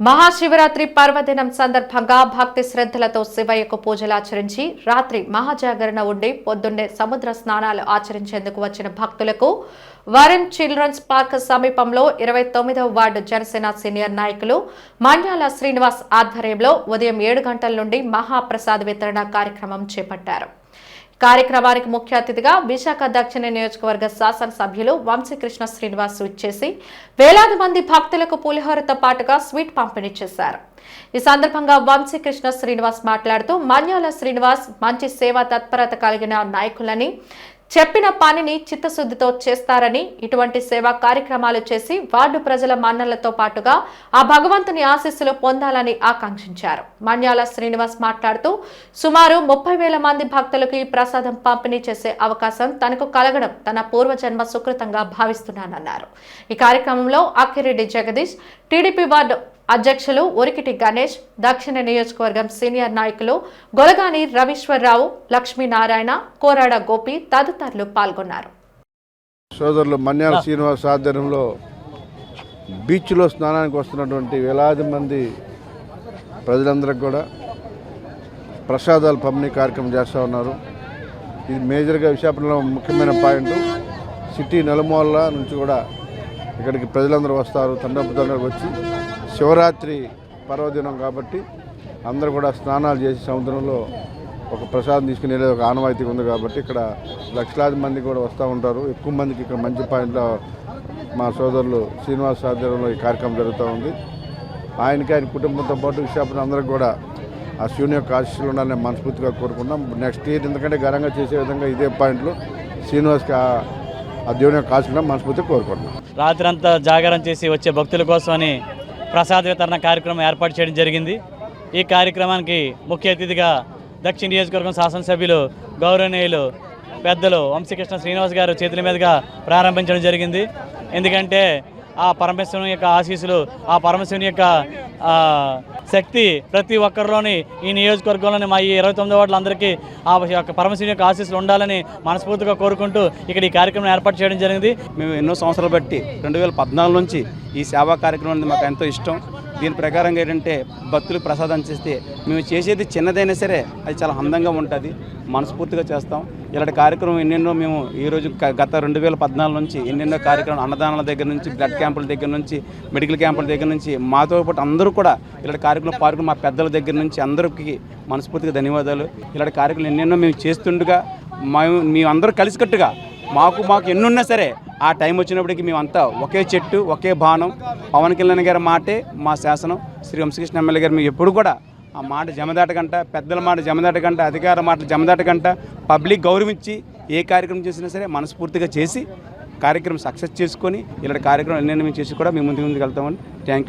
మహాశివరాత్రి పర్వదినం సందర్భంగా భక్తి శ్రద్ధలతో శివయ్యకు పూజలు ఆచరించి రాత్రి మహాజాగరణ ఉండి పొద్దున్నే సముద్ర స్నానాలు ఆచరించేందుకు వచ్చిన భక్తులకు వరం చిల్డ్రన్స్ పార్క్ సమీపంలో ఇరవై తొమ్మిదవ వార్డు జనసేన సీనియర్ నాయకులు మన్యాల శ్రీనివాస్ ఆధ్వర్యంలో ఉదయం ఏడు గంటల నుండి మహాప్రసాద్ వితరణ కార్యక్రమం చేపట్టారు. కార్యక్రమానికి ముఖ్య అతిథిగా విశాఖ దక్షిణ నియోజకవర్గ శాసనసభ్యులు వంశీకృష్ణ శ్రీనివాస్ ఇచ్చేసి వేలాది మంది భక్తులకు పులిహోరతో పాటుగా స్వీట్ పంపిణీ చేశారు. ఈ సందర్భంగా వంశీకృష్ణ శ్రీనివాస్ మాట్లాడుతూ మన్యాల శ్రీనివాస్ మంచి సేవా తత్పరత కలిగిన నాయకులని చెప్పిన పనిని చిత్తశుద్ధితో చేస్తారని ఇటువంటి సేవా కార్యక్రమాలు చేసి వార్డు ప్రజల మన్నలతో పాటుగా ఆ భగవంతుని ఆశీస్సులు పొందాలని ఆకాంక్షించారు. మన్యాల శ్రీనివాస్ మాట్లాడుతూ సుమారు ముప్పై వేల మంది భక్తులకు ఈ ప్రసాదం పంపిణీ చేసే అవకాశం తనకు కలగడం తన పూర్వజన్మ సుకృతంగా భావిస్తున్నానన్నారు. ఈ కార్యక్రమంలో అక్కిరెడ్డి జగదీష్ టీడీపీ వార్డు అధ్యక్షులు ఉరికిటి గణేష్ దక్షిణ నియోజకవర్గం సీనియర్ నాయకులు గొలగాని రవీశ్వరరావు లక్ష్మీనారాయణ కోరాడ గోపి తదితరులు పాల్గొన్నారు. సోదరులు మన్యాల శ్రీనివాస్ ఆధ్వర్యంలో బీచ్లో స్నానానికి వస్తున్నటువంటి వేలాది మంది ప్రజలందరికి కూడా ప్రసాదాలు పంపిణీ కార్యక్రమం చేస్తూ ఉన్నారు. ఇది మేజర్గా విశాఖపట్నంలో ముఖ్యమైన పాయింట్. సిటీ నలుమూల నుంచి కూడా ఇక్కడికి ప్రజలందరూ వస్తారు తండ్రి వచ్చి శివరాత్రి పర్వదినం కాబట్టి అందరూ కూడా స్నానాలు చేసి సముద్రంలో ఒక ప్రసాదం తీసుకుని ఒక ఆనవాయితీ ఉంది కాబట్టి ఇక్కడ లక్షలాది మంది కూడా వస్తూ ఉంటారు. ఎక్కువ మందికి ఇక్కడ మంచి పాయింట్లో మా సోదరులు శ్రీనివాస్ ఆధ్వర్యంలో ఈ కార్యక్రమం జరుగుతూ ఉంది. ఆయనకి ఆయన కుటుంబంతో పాటు విశాఖపట్నం అందరికి కూడా ఆ శివుని యొక్క ఆశీస్సులు ఉండాలని మనస్ఫూర్తిగా కోరుకున్నాం నెక్స్ట్ ఇయర్ ఎందుకంటే ఘనంగా చేసే విధంగా ఇదే పాయింట్లో శ్రీనివాస్కి ఆ- దేవుని యొక్క ఆశీస్సులు మనస్ఫూర్తిగా కోరుకుంటున్నాం. రాత్రంతా జాగారం చేసి వచ్చే భక్తుల కోసమని ప్రసాద వితరణ కార్యక్రమం ఏర్పాటు చేయడం జరిగింది. ఈ కార్యక్రమానికి ముఖ్య అతిథిగా దక్షిణ నియోజకవర్గం శాసనసభ్యులు గౌరవనీయులు పెద్దలు వంశీకృష్ణ శ్రీనివాస్ గారు చేతుల మీదుగా ప్రారంభించడం జరిగింది. ఎందుకంటే ఆ పరమేశ్వరుని యొక్క ఆశీస్సులు ఆ పరమేశ్వరుని యొక్క శక్తి ప్రతి ఒక్కరిలోని ఈ నియోజకవర్గంలోని మా ఈ ఇరవై తొమ్మిది వార్డులందరికీ ఆ యొక్క పరమశివుని యొక్క ఆశీస్సులు ఉండాలని మనస్ఫూర్తిగా కోరుకుంటూ ఇక్కడ ఈ కార్యక్రమం ఏర్పాటు చేయడం జరిగింది. మేము ఎన్నో సంవత్సరాలు బట్టి రెండు వేల పద్నాలుగు నుంచి ఈ సేవా కార్యక్రమం అనేది మాకు ఎంతో ఇష్టం. దీని ప్రకారంగా ఏంటంటే భక్తులు ప్రసాదం చేస్తే మేము చేసేది చిన్నదైనా సరే అది చాలా అందంగా ఉంటుంది మనస్ఫూర్తిగా చేస్తాం. ఇలాంటి కార్యక్రమం ఎన్నెన్నో మేము ఈరోజు గత రెండు వేల పద్నాలుగు నుంచి ఎన్నెన్నో కార్యక్రమం అన్నదానాల దగ్గర నుంచి బ్లడ్ క్యాంపుల దగ్గర నుంచి మెడికల్ క్యాంపుల దగ్గర నుంచి మాతో పాటు అందరూ కూడా ఇలాంటి కార్యక్రమం పాల్గొని మా పెద్దల దగ్గర నుంచి అందరికీ మనస్ఫూర్తిగా ధన్యవాదాలు. ఇలాంటి కార్యక్రమం ఎన్నెన్నో మేము చేస్తుండగా మేము మేమందరూ కలిసికట్టుగా మాకు మాకు ఎన్నున్నా సరే ఆ టైం వచ్చినప్పటికి మేమంతా ఒకే చెట్టు ఒకే బాణం. పవన్ కళ్యాణ్ గారి మాటే మా శాసనం. శ్రీ వంశకృష్ణ ఎమ్మెల్యే గారు మేము ఎప్పుడు కూడా ఆ మాట జమదాటకంట పెద్దల మాట జమదాటకంట అధికార మాటలు జమదాటకంట పబ్లిక్ గౌరవించి ఏ కార్యక్రమం చేసినా సరే మనస్ఫూర్తిగా చేసి కార్యక్రమం సక్సెస్ చేసుకొని ఇలాంటి కార్యక్రమం ఎన్నెన్నో మేము చేసి కూడా మేము ముందుకు ముందుకు వెళ్తామని థ్యాంక్